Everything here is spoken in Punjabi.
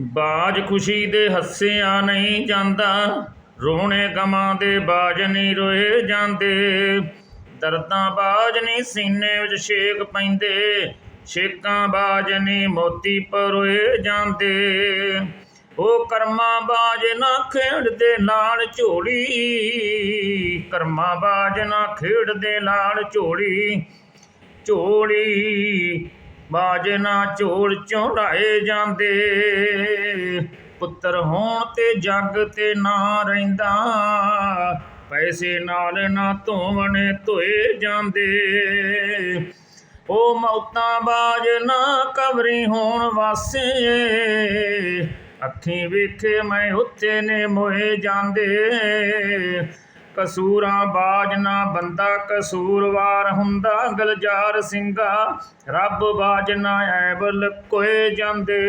ਬਾਜ ਖੁਸ਼ੀ ਦੇ ਹੱਸਿਆ ਨਹੀਂ ਜਾਂਦਾ ਰੋਣੇ ਗਮਾਂ ਦੇ ਬਾਜ ਨਹੀਂ ਰੋਏ ਜਾਂਦੇ। ਦਰਦਾਂ ਬਾਜ ਨਹੀਂ ਸੀਨੇ ਵਿੱਚ ਛੇਕ ਪੈਂਦੇ, ਛੇਕਾਂ ਬਾਜ ਨਹੀਂ ਮੋਤੀ ਪਰੋਏ ਜਾਂਦੇ। ਉਹ ਕਰਮਾਂ ਬਾਜ ਨਾ ਖੇਡਦੇ ਨਾਲ ਝੋਲੀ, ਕਰਮਾਂ ਬਾਜ ਨਾ ਖੇਡਦੇ ਨਾਲ ਝੋਲੀ ਝੋਲੀ। ਬਾਜ ਨਾ ਝੋਲ ਚੌੜਾਏ ਜਾਂਦੇ। ਪੁੱਤਰ ਹੋਣ ਤੇ ਜੱਗ ਤੇ ਨਾ ਰਹਿੰਦਾ। ਪੈਸੇ ਨਾਲ ਨਾ ਧੋਵਣੇ ਧੋਏ ਜਾਂਦੇ। ਉਹ ਮੌਤਾਂ ਬਾਜ ਨਾ ਕਬਰੀ ਹੋਣ ਵਾਸੇ ਅੱਖੀਂ ਵੇਖੇ ਮੈਂ ਉੱਤੇ ਨੇ ਮੋਏ ਜਾਂਦੇ। ਕਸੂਰਾਂ ਬਾਜ ਨਾ ਬੰਦਾ ਕਸੂਰਵਾਰ ਹੁੰਦਾ ਗਲਜਾਰ ਸਿੰਘਾ ਰੱਬ ਬਾਜ ਨਾ ਐਬ ਲਕੋਏ ਜਾਂਦੇ।